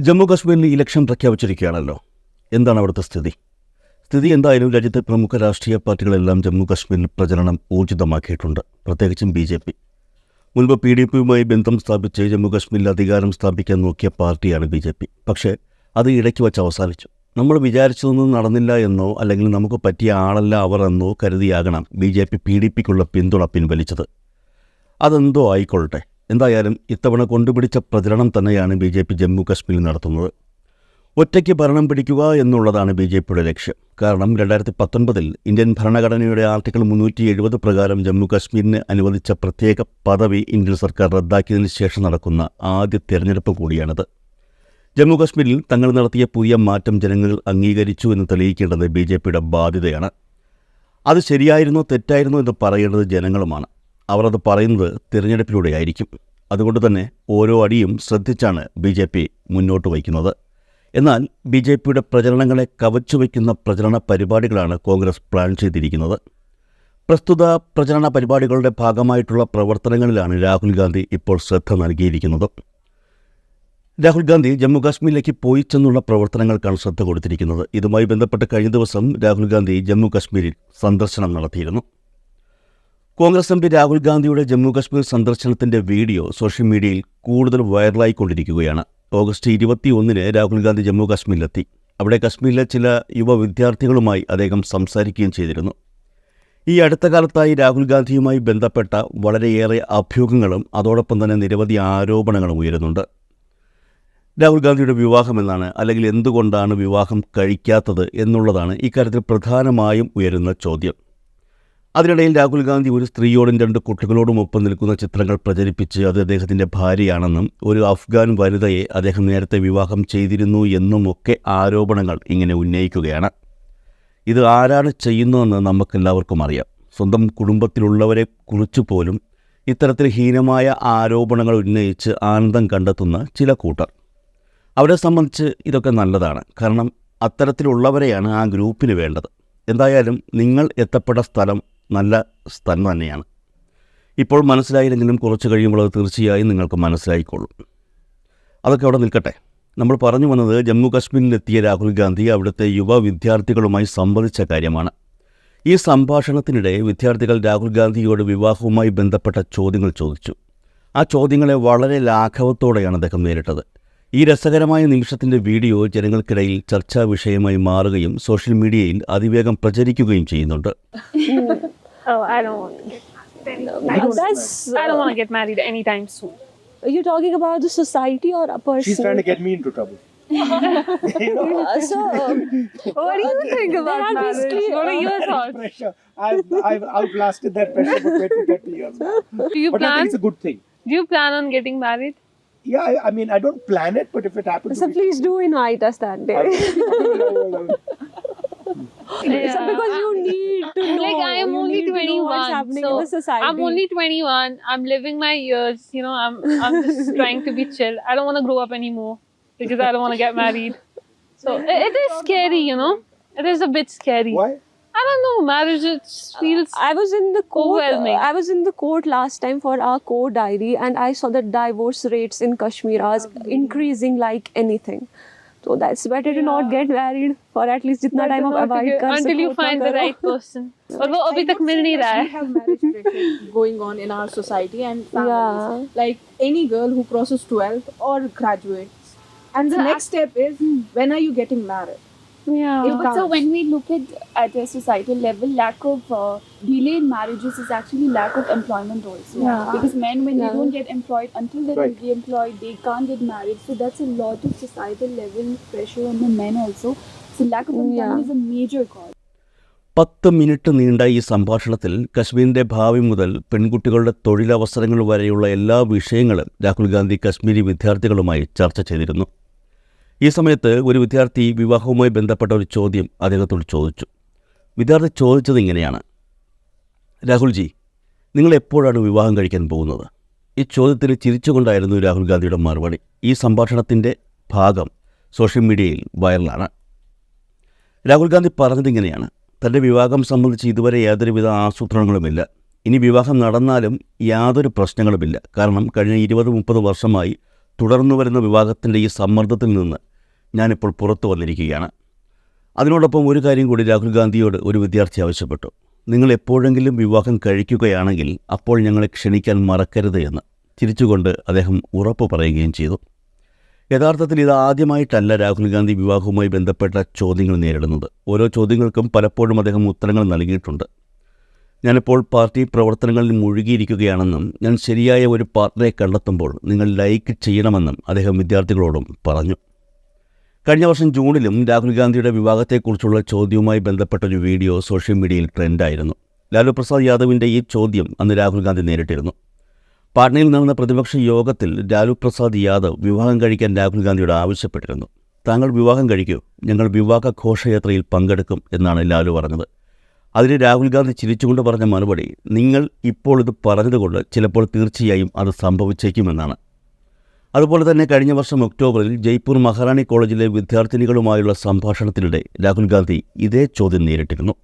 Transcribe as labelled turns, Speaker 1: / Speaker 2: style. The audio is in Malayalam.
Speaker 1: ജമ്മു കാശ്മീരിൽ ഇലക്ഷൻ പ്രഖ്യാപിച്ചിരിക്കുകയാണല്ലോ. എന്താണ് അവിടുത്തെ സ്ഥിതി? സ്ഥിതി എന്തായാലും രാജ്യത്തെ പ്രമുഖ രാഷ്ട്രീയ പാർട്ടികളെല്ലാം ജമ്മു കാശ്മീരിൽ പ്രചരണം ഊർജിതമാക്കിയിട്ടുണ്ട്. പ്രത്യേകിച്ചും ബി ജെ പി. മുൻപ് പി ഡി പിയുമായി ബന്ധം സ്ഥാപിച്ച് ജമ്മു കാശ്മീരിൽ അധികാരം സ്ഥാപിക്കാൻ നോക്കിയ പാർട്ടിയാണ് ബി ജെ പി. പക്ഷേ അത് ഇടയ്ക്ക് വച്ച് അവസാനിച്ചു. നമ്മൾ വിചാരിച്ചതൊന്നും നടന്നില്ല എന്നോ അല്ലെങ്കിൽ നമുക്ക് പറ്റിയ ആളല്ല അവർ എന്നോ കരുതിയാകണം B J P P D പിക്കുള്ള പിന്തുണ പിൻവലിച്ചത്. അതെന്തോ ആയിക്കൊള്ളട്ടെ. എന്തായാലും ഇത്തവണ കൊണ്ടുപിടിച്ച പ്രചരണം തന്നെയാണ് ബി ജെ പി ജമ്മു കശ്മീരിൽ നടത്തുന്നത്. ഒറ്റയ്ക്ക് ഭരണം പിടിക്കുക എന്നുള്ളതാണ് ബി ജെ പിയുടെ ലക്ഷ്യം. കാരണം രണ്ടായിരത്തി പത്തൊൻപതിൽ ഇന്ത്യൻ ഭരണഘടനയുടെ ആർട്ടിക്കിൾ മുന്നൂറ്റി എഴുപത് പ്രകാരം ജമ്മു കശ്മീരിന് അനുവദിച്ച പ്രത്യേക പദവി ഇന്ത്യൻ സർക്കാർ റദ്ദാക്കിയതിന് ശേഷം നടക്കുന്ന ആദ്യ തെരഞ്ഞെടുപ്പ് കൂടിയാണിത്. ജമ്മു കശ്മീരിൽ തങ്ങൾ നടത്തിയ പുതിയ മാറ്റം ജനങ്ങൾ അംഗീകരിച്ചു എന്ന് തെളിയിക്കേണ്ടത് ബി ജെ പിയുടെ ബാധ്യതയാണ്. അത് ശരിയായിരുന്നോ തെറ്റായിരുന്നോ എന്ന് പറയേണ്ടത് ജനങ്ങളുമാണ്. അവർ അത് പറയുന്നത് തിരഞ്ഞെടുപ്പിലൂടെ ആയിരിക്കും അതുകൊണ്ട് തന്നെ ഓരോ അടിയും ശ്രദ്ധിച്ചാണ് ബി ജെ പി മുന്നോട്ട് വയ്ക്കുന്നത്. എന്നാൽ ബി ജെ പിയുടെ പ്രചരണങ്ങളെ കവച്ചു വയ്ക്കുന്ന പ്രചരണ പരിപാടികളാണ് കോൺഗ്രസ് പ്ലാൻ ചെയ്തിരിക്കുന്നത്. പ്രസ്തുത പ്രചരണ പരിപാടികളുടെ ഭാഗമായിട്ടുള്ള പ്രവർത്തനങ്ങളിലാണ് രാഹുൽ ഗാന്ധി ഇപ്പോൾ ശ്രദ്ധ നൽകിയിരിക്കുന്നത്. രാഹുൽ ഗാന്ധി ജമ്മുകാശ്മീരിലേക്ക് പോയി ചെന്നുള്ള പ്രവർത്തനങ്ങൾക്കാണ് ശ്രദ്ധ കൊടുത്തിരിക്കുന്നത്. ഇതുമായി ബന്ധപ്പെട്ട് കഴിഞ്ഞ ദിവസം രാഹുൽ ഗാന്ധി ജമ്മുകാശ്മീരിൽ സന്ദർശനം നടത്തിയിരുന്നു. കോൺഗ്രസ് എം പി രാഹുൽ ഗാന്ധിയുടെ ജമ്മു കാശ്മീർ സന്ദർശനത്തിന്റെ വീഡിയോ സോഷ്യൽ മീഡിയയിൽ കൂടുതൽ വൈറലായിക്കൊണ്ടിരിക്കുകയാണ്. ഓഗസ്റ്റ് ഇരുപത്തിയൊന്നിന് രാഹുൽ ഗാന്ധി ജമ്മു കാശ്മീരിലെത്തി അവിടെ കശ്മീരിലെ ചില യുവ വിദ്യാർത്ഥികളുമായി അദ്ദേഹം സംസാരിക്കുകയും ചെയ്തിരുന്നു. ഈ അടുത്ത കാലത്തായി രാഹുൽ ഗാന്ധിയുമായി ബന്ധപ്പെട്ട വളരെയേറെ അഭ്യൂഹങ്ങളും അതോടൊപ്പം തന്നെ നിരവധി ആരോപണങ്ങളും ഉയരുന്നുണ്ട്. രാഹുൽ ഗാന്ധിയുടെ വിവാഹമെന്നാണ് അല്ലെങ്കിൽ എന്തുകൊണ്ടാണ് വിവാഹം കഴിക്കാത്തത് എന്നുള്ളതാണ് ഇക്കാര്യത്തിൽ പ്രധാനമായും ഉയരുന്ന ചോദ്യം. അതിനിടയിൽ രാഹുൽ ഗാന്ധി ഒരു സ്ത്രീയോടും രണ്ട് കുട്ടികളോടും ഒപ്പം നിൽക്കുന്ന ചിത്രങ്ങൾ പ്രചരിപ്പിച്ച് അത് അദ്ദേഹത്തിന്റെ ഭാര്യയാണെന്നും ഒരു അഫ്ഗാൻ വനിതയെ അദ്ദേഹം നേരത്തെ വിവാഹം ചെയ്തിരുന്നു എന്നുമൊക്കെ ആരോപണങ്ങൾ ഇങ്ങനെ ഉന്നയിക്കുകയാണ്. ഇത് ആരാണ് ചെയ്യുന്നതെന്ന് നമുക്കെല്ലാവർക്കും അറിയാം. സ്വന്തം കുടുംബത്തിലുള്ളവരെ കുറിച്ച് പോലും ഇത്തരത്തിൽ ഹീനമായ ആരോപണങ്ങൾ ഉന്നയിച്ച് ആനന്ദം കണ്ടെത്തുന്ന ചില കൂട്ടർ. അവരെ സംബന്ധിച്ച് ഇതൊക്കെ നല്ലതാണ്. കാരണം അത്തരത്തിലുള്ളവരെയാണ് ആ ഗ്രൂപ്പിന് വേണ്ടത്. എന്തായാലും നിങ്ങൾ എത്തപ്പെട്ട സ്ഥലം നല്ല സ്ഥലം തന്നെയാണ്. ഇപ്പോൾ മനസ്സിലായില്ലെങ്കിലും കുറച്ച് കഴിയുമ്പോൾ അത് തീർച്ചയായും നിങ്ങൾക്ക് മനസ്സിലായിക്കോളും അതൊക്കെ അവിടെ നിൽക്കട്ടെ. നമ്മൾ പറഞ്ഞു വന്നത് ജമ്മു കാശ്മീരിലെത്തിയ രാഹുൽ ഗാന്ധി അവിടുത്തെ യുവ വിദ്യാർത്ഥികളുമായി സംവദിച്ച കാര്യമാണ്. ഈ സംഭാഷണത്തിനിടെ വിദ്യാർത്ഥികൾ രാഹുൽ ഗാന്ധിയോട് വിവാഹവുമായി ബന്ധപ്പെട്ട ചോദ്യങ്ങൾ ചോദിച്ചു. ആ ചോദ്യങ്ങളെ വളരെ ലാഘവത്തോടെയാണ് അദ്ദേഹം നേരിട്ടത്. ഈ രസകരമായ നിമിഷത്തിന്റെ വീഡിയോ ജനങ്ങൾക്കിടയിൽ ചർച്ചാ വിഷയമായി മാറുകയും സോഷ്യൽ മീഡിയയിൽ അതിവേഗം പ്രചരിക്കുകയും ചെയ്യുന്നുണ്ട്.
Speaker 2: Oh, I don't want to get married.
Speaker 3: Because that's.
Speaker 2: I don't want to get married anytime soon.
Speaker 3: Are you talking about the society or a person?
Speaker 4: She's trying to get me into trouble. you know?
Speaker 3: Uh, so, um,
Speaker 2: What do you think about
Speaker 3: are
Speaker 2: marriage?
Speaker 3: basically,
Speaker 2: What are
Speaker 3: uh,
Speaker 2: your thoughts?
Speaker 4: pressure. I've, I've outlasted that pressure for 20, 30 years now.
Speaker 2: Do you
Speaker 4: But I
Speaker 2: plan?
Speaker 4: think it's a good thing.
Speaker 2: Do you plan on getting married?
Speaker 4: Yeah, I, I mean, I don't plan it, but if it happens,
Speaker 3: so
Speaker 4: to be-
Speaker 3: please do invite us that day. So because you need to know.
Speaker 2: Like I am only
Speaker 3: need to know what's
Speaker 2: 21,
Speaker 3: happening
Speaker 2: so
Speaker 3: in the society.
Speaker 2: I'm only 21. I'm living my years. You know, I'm I'm just trying to be chill. I don't want to grow up anymore because I don't want to get married. So it, it is scary, you know. It is a bit scary.
Speaker 4: Why?
Speaker 2: I don't know. Marriage it just feels.
Speaker 3: I was in the court.
Speaker 2: Overwhelming.
Speaker 3: I was in the court last time for our court diary, and I saw that divorce rates in Kashmir are increasing like anything. So that's better to not get married for at least जितना time आप avoid
Speaker 2: get-
Speaker 3: कर
Speaker 2: until you
Speaker 3: सको उतना
Speaker 2: find the
Speaker 3: करो.
Speaker 2: right person. और वो अभी तक मिल नहीं रहा
Speaker 5: We
Speaker 2: है.
Speaker 5: have marriage pressure going on in our society and families.
Speaker 3: Yeah.
Speaker 5: Like any girl who crosses 12th or graduates. And the next step is when are you getting married?
Speaker 2: Yeah.
Speaker 5: It
Speaker 6: But so when we look at at a societal level, lack of uh, delay in marriages is actually lack of employment also.
Speaker 2: Yeah.
Speaker 6: Because men, when
Speaker 3: Yeah.
Speaker 6: they don't get employed until they're
Speaker 4: Right.
Speaker 6: re-employed, they can't get married. So that's a lot of societal level pressure on the men also. So lack of employment
Speaker 3: Yeah.
Speaker 6: is a major cause.
Speaker 1: പത്ത് മിനിറ്റ് നീണ്ട ഈ സംഭാഷണത്തിൽ കശ്മീരിന്റെ ഭാവി മുതൽ പെൺകുട്ടികളുടെ തൊഴിലവസരങ്ങൾ വരെയുള്ള എല്ലാ വിഷയങ്ങളും രാഹുൽ ഗാന്ധി കശ്മീരി വിദ്യാർത്ഥികളുമായി ചർച്ച ചെയ്തിരുന്നു ഈ സമയത്ത് ഒരു വിദ്യാർത്ഥി വിവാഹവുമായി ബന്ധപ്പെട്ട ഒരു ചോദ്യം അദ്ദേഹത്തോട് ചോദിച്ചു. വിദ്യാർത്ഥി ചോദിച്ചത് ഇങ്ങനെയാണ്. രാഹുൽജി നിങ്ങൾ എപ്പോഴാണ് വിവാഹം കഴിക്കാൻ പോകുന്നത്? ഈ ചോദ്യത്തിന് ചിരിച്ചുകൊണ്ടായിരുന്നു രാഹുൽ ഗാന്ധിയുടെ മറുപടി. ഈ സംഭാഷണത്തിന്റെ ഭാഗം സോഷ്യൽ മീഡിയയിൽ വൈറലാണ്. രാഹുൽ ഗാന്ധി പറഞ്ഞതിങ്ങനെയാണ് തന്റെ വിവാഹം സംബന്ധിച്ച് ഇതുവരെ യാതൊരുവിധ ആസൂത്രണങ്ങളുമില്ല. ഇനി വിവാഹം നടന്നാലും യാതൊരു പ്രശ്നങ്ങളുമില്ല. കാരണം കഴിഞ്ഞ ഇരുപത് മുപ്പത് വർഷമായി തുടർന്നു വരുന്ന വിവാഹത്തിന്റെ ഈ സമ്മർദ്ദത്തിൽ നിന്ന് ഞാനിപ്പോൾ പുറത്തു വന്നിരിക്കുകയാണ്. അതിനോടൊപ്പം ഒരു കാര്യം കൂടി രാഹുൽ ഗാന്ധിയോട് ഒരു വിദ്യാർത്ഥി ആവശ്യപ്പെട്ടു. നിങ്ങൾ എപ്പോഴെങ്കിലും വിവാഹം കഴിക്കുകയാണെങ്കിൽ അപ്പോൾ ഞങ്ങളെ ക്ഷണിക്കാൻ മറക്കരുത് എന്ന് ചിരിച്ചുകൊണ്ട് അദ്ദേഹം ഉറപ്പ് പറയുകയും ചെയ്തു. യഥാർത്ഥത്തിൽ ഇത് ആദ്യമായിട്ടല്ല രാഹുൽ ഗാന്ധി വിവാഹവുമായി ബന്ധപ്പെട്ട ചോദ്യങ്ങൾ നേരിടുന്നത്. ഓരോ ചോദ്യങ്ങൾക്കും പലപ്പോഴും അദ്ദേഹം ഉത്തരങ്ങൾ നൽകിയിട്ടുണ്ട്. ഞാനിപ്പോൾ പാർട്ടി പ്രവർത്തനങ്ങളിൽ മുഴുകിയിരിക്കുകയാണെന്നും ഞാൻ ശരിയായ ഒരു പാർട്ട്നറെ കണ്ടെത്തുമ്പോൾ നിങ്ങൾ ലൈക്ക് ചെയ്യണമെന്നും അദ്ദേഹം വിദ്യാർത്ഥികളോടും പറഞ്ഞു. കഴിഞ്ഞ വർഷം ജൂണിലും രാഹുൽ ഗാന്ധിയുടെ വിവാഹത്തെക്കുറിച്ചുള്ള ചോദ്യവുമായി ബന്ധപ്പെട്ട ഒരു വീഡിയോ സോഷ്യൽ മീഡിയയിൽ ട്രെൻഡായിരുന്നു. ലാലു പ്രസാദ് യാദവിന്റെ ഈ ചോദ്യം അന്ന് രാഹുൽ ഗാന്ധി നേരിട്ടിരുന്നു. പാട്നയിൽ നടന്ന പ്രതിപക്ഷ യോഗത്തിൽ ലാലു പ്രസാദ് യാദവ് വിവാഹം കഴിക്കാൻ രാഹുൽ ഗാന്ധിയോട് ആവശ്യപ്പെട്ടിരുന്നു. താങ്കൾ വിവാഹം കഴിക്കൂ ഞങ്ങൾ വിവാഹ ഘോഷയാത്രയിൽ പങ്കെടുക്കും എന്നാണ് ലാലു പറഞ്ഞത്. അതിന് രാഹുൽ ഗാന്ധി ചിരിച്ചുകൊണ്ട് പറഞ്ഞ മറുപടി നിങ്ങൾ ഇപ്പോൾ ഇത് പറഞ്ഞതുകൊണ്ട് ചിലപ്പോൾ തീർച്ചയായും അത് സംഭവിച്ചേക്കുമെന്നാണ്. അതുപോലെ തന്നെ കഴിഞ്ഞ വർഷം ഒക്ടോബറിൽ ജയ്പൂർ മഹാറാണി കോളേജിലെ വിദ്യാർത്ഥിനികളുമായുള്ള സംഭാഷണത്തിനിടെ രാഹുൽ ഗാന്ധി ഇതേ ചോദ്യം നേരിട്ടിരുന്നു.